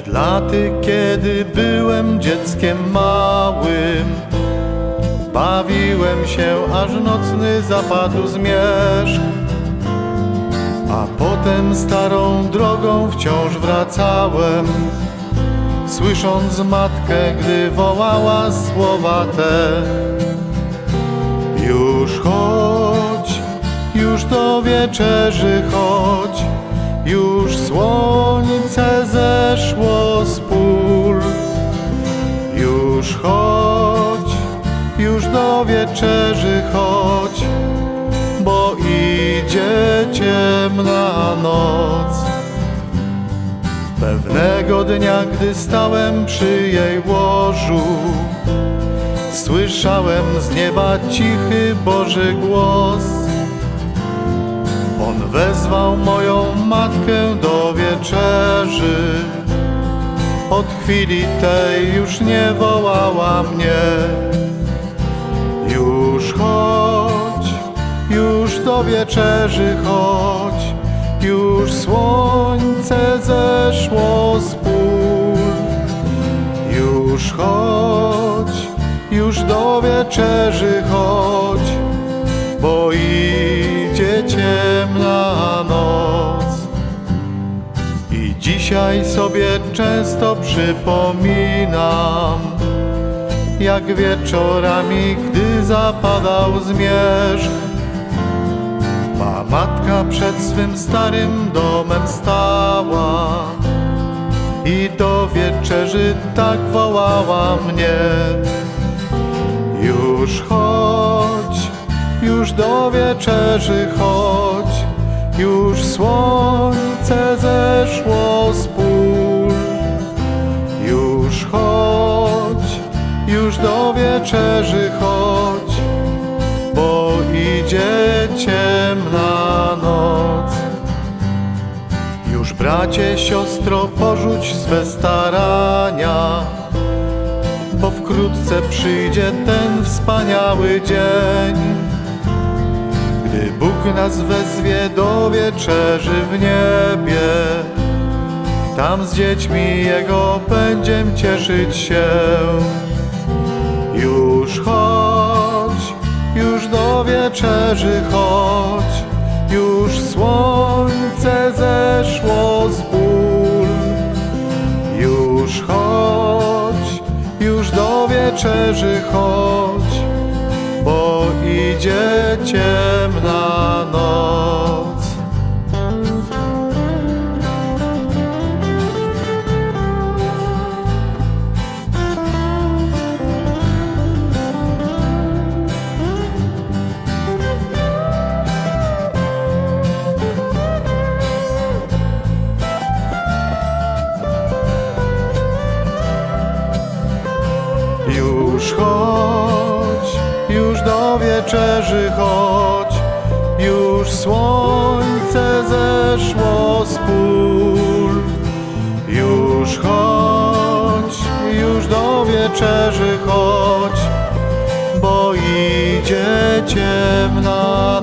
Przed laty, kiedy byłem dzieckiem małym, bawiłem się, aż nocny zapadł zmierzch. A potem starą drogą wciąż wracałem, słysząc matkę, gdy wołała słowa te. Już chodź, już do wieczerzy chodź, już do wieczerzy chodź, bo idzie ciemna noc. Pewnego dnia, gdy stałem przy jej łożu, słyszałem z nieba cichy Boży głos. On wezwał moją matkę do wieczerzy. Od chwili tej już nie wołała mnie. Już chodź, już do wieczerzy chodź, już słońce zeszło z pól. Już chodź, już do wieczerzy chodź, bo idzie ciemna noc. I dzisiaj sobie często przypominam, jak wieczorami, gdy zapadał zmierzch, ma matka przed swym starym domem stała i do wieczerzy tak wołała mnie. Już chodź, już do wieczerzy chodź, już słońce zeszło wieczerzy chodź, bo idzie ciemna noc. Już bracie, siostro, porzuć swe starania, bo wkrótce przyjdzie ten wspaniały dzień, gdy Bóg nas wezwie do wieczerzy w niebie. Tam z dziećmi Jego będziem cieszyć się. Wieczerzy chodź, już słońce zeszło z ból. Już chodź, już do wieczerzy chodź, bo idzie ciemna noc. Już chodź, już do wieczerzy chodź, już słońce zeszło z pól. Już chodź, już do wieczerzy chodź, bo idzie ciemna